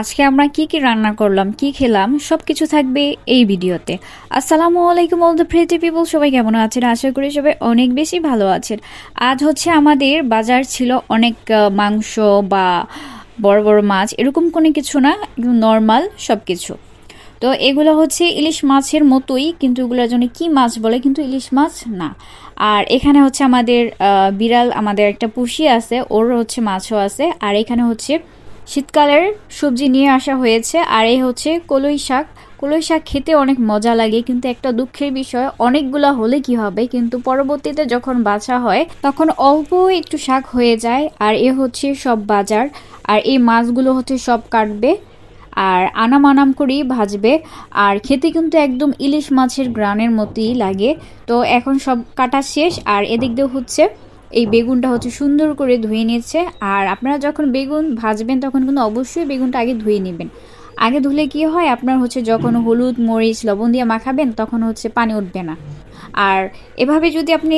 আজকে আমরা কি কি রান্না করলাম, কি খেলাম সব কিছু থাকবে এই ভিডিওতে। আসসালামু আলাইকুম অল দ্য প্রিটি পিপল সবাই কেমন আছেন? আশা করি সবাই অনেক বেশি ভালো আছেন। আজ হচ্ছে আমাদের বাজার ছিল অনেক মাংস বা বড় বড় মাছ, এরকম কোনো কিছু না নর্মাল সব কিছু তো এগুলো হচ্ছে ইলিশ মাছের মতোই, কিন্তু এগুলোর জন্য কি মাছ বলে, কিন্তু ইলিশ মাছ না। আর এখানে হচ্ছে আমাদের বিড়াল, আমাদের একটা পুষি আছে, ওর হচ্ছে মাছও আছে। আর এখানে হচ্ছে শীতকালের সবজি নিয়ে আসা হয়েছে, আর এই হচ্ছে কলই শাক। কলই শাক খেতে অনেক মজা লাগে, কিন্তু একটা দুঃখের বিষয়, অনেকগুলা হলে কি হবে? কিন্তু পরবর্তীতে যখন বাছা হয়, তখন অল্প একটু শাক হয়ে যায়, আর এ হচ্ছে সব বাজার। আর এই মাছগুলো হচ্ছে সব কাটবে, আর আনাম আনাম করেই ভাজবে। আর খেতে কিন্তু একদম ইলিশ মাছের গ্রানের মতোই লাগে। তো এখন সব কাটা শেষ, আর এদিক দিয়ে হচ্ছে এই বেগুনটা হচ্ছে সুন্দর করে ধুয়ে নিচ্ছে। আর আপনারা যখন বেগুন ভাজবেন, তখন কিন্তু অবশ্যই বেগুনটা আগে ধুয়ে নেবেন। আগে ধুলে কি হয়? আপনার হচ্ছে যখন হলুদ, মরিচ, লবণ দিয়ে মাখাবেন, তখন হচ্ছে পানি উঠবে না। আর এভাবে যদি আপনি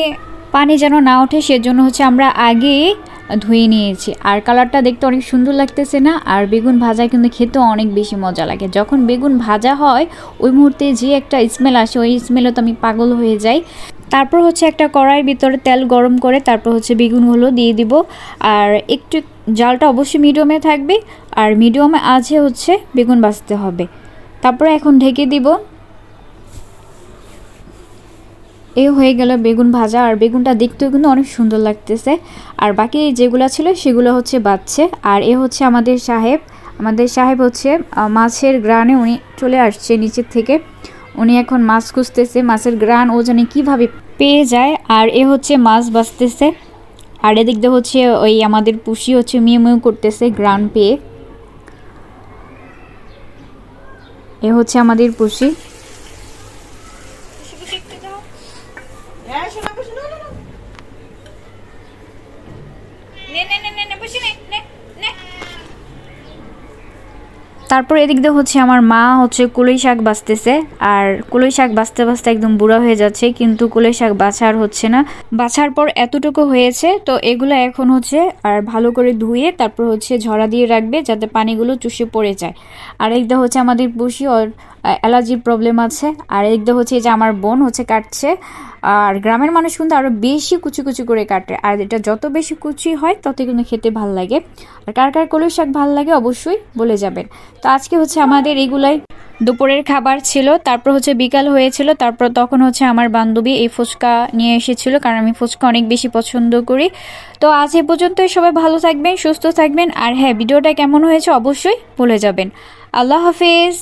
পানি যেন না ওঠে, সেজন্য হচ্ছে আমরা আগে ধুয়ে নিয়েছি। আর কালারটা দেখতে অনেক সুন্দর লাগতেছে না? আর বেগুন ভাজা কিন্তু খেতেও অনেক বেশি মজা লাগে। যখন বেগুন ভাজা হয়, ওই মুহূর্তে যে একটা স্মেল আসে, ওই স্মেলও তো আমি পাগল হয়ে যাই। তারপর হচ্ছে একটা কড়াইয়ের ভিতরে তেল গরম করে তারপর হচ্ছে বেগুনগুলো দিয়ে দিব। আর একটু জালটা অবশ্যই মিডিয়ামে থাকবে। আর মিডিয়ামে আছে হচ্ছে বেগুন ভাজতে হবে। তারপরে এখন ঢেকে দিব। এ হয়ে গেল বেগুন ভাজা। আর বেগুনটা দেখতেও কিন্তু অনেক সুন্দর লাগতেছে। আর বাকি যেগুলো ছিল সেগুলো হচ্ছে বাচ্ছে আর এ হচ্ছে আমাদের সাহেব। আমাদের সাহেব হচ্ছে মাছের গ্রানে উনি চলে আসছে নিচের থেকে। উনি এখন মাছ খুঁজতেছে, মাছের গ্রান ও জানে কীভাবে পেয়ে যায়, আর এ হচ্ছে মাছ বাঁচতেছে। আর এদিক দিয়ে হচ্ছে ওই আমাদের পুষি হচ্ছে মিউ মিউ করতেছে গ্রান পেয়ে। এ হচ্ছে আমাদের পুষি। হ্যাঁ না না, নে নে নে নে। তারপর এদিক দিয়ে হচ্ছে আমার মা হচ্ছে কুলই শাক বাঁচতেছে, আর কুলই শাক বাঁচতে বাঁচতে একদম বুড়া হয়ে যাচ্ছে, কিন্তু কুলই শাক বাছার হচ্ছে না। বাছার পর এতটুকু হয়েছে, তো এগুলো এখন হচ্ছে আর ভালো করে ধুয়ে তারপর হচ্ছে ঝরা দিয়ে রাখবে যাতে পানিগুলো চুষে পড়ে যায়। আর একদা হচ্ছে আমাদের ওর অ্যালার্জির প্রবলেম আছে। আর একদা হচ্ছে এই যে আমার বোন হচ্ছে কাটছে, আর গ্রামের মানুষ কিন্তু আরও বেশি কুচি কুচি করে কাটে। আর এটা যত বেশি কুচি হয় তত কিন্তু খেতে ভালো লাগে। আর কার কার কলই শাক ভালো লাগে অবশ্যই বলে যাবেন। তো আজকে হচ্ছে আমাদের এগুলাই দুপুরের খাবার ছিল, তারপর হচ্ছে বিকাল হয়েছিল, তারপর তখন হচ্ছে আমার বান্ধবী এই ফুচকা নিয়ে এসেছিল, কারণ আমি ফুচকা অনেক বেশি পছন্দ করি। তো আজ এ পর্যন্তই, সবাই ভালো থাকবেন, সুস্থ থাকবেন, আর হ্যাঁ ভিডিওটা কেমন হয়েছে অবশ্যই বলে যাবেন। আল্লাহ হাফেজ।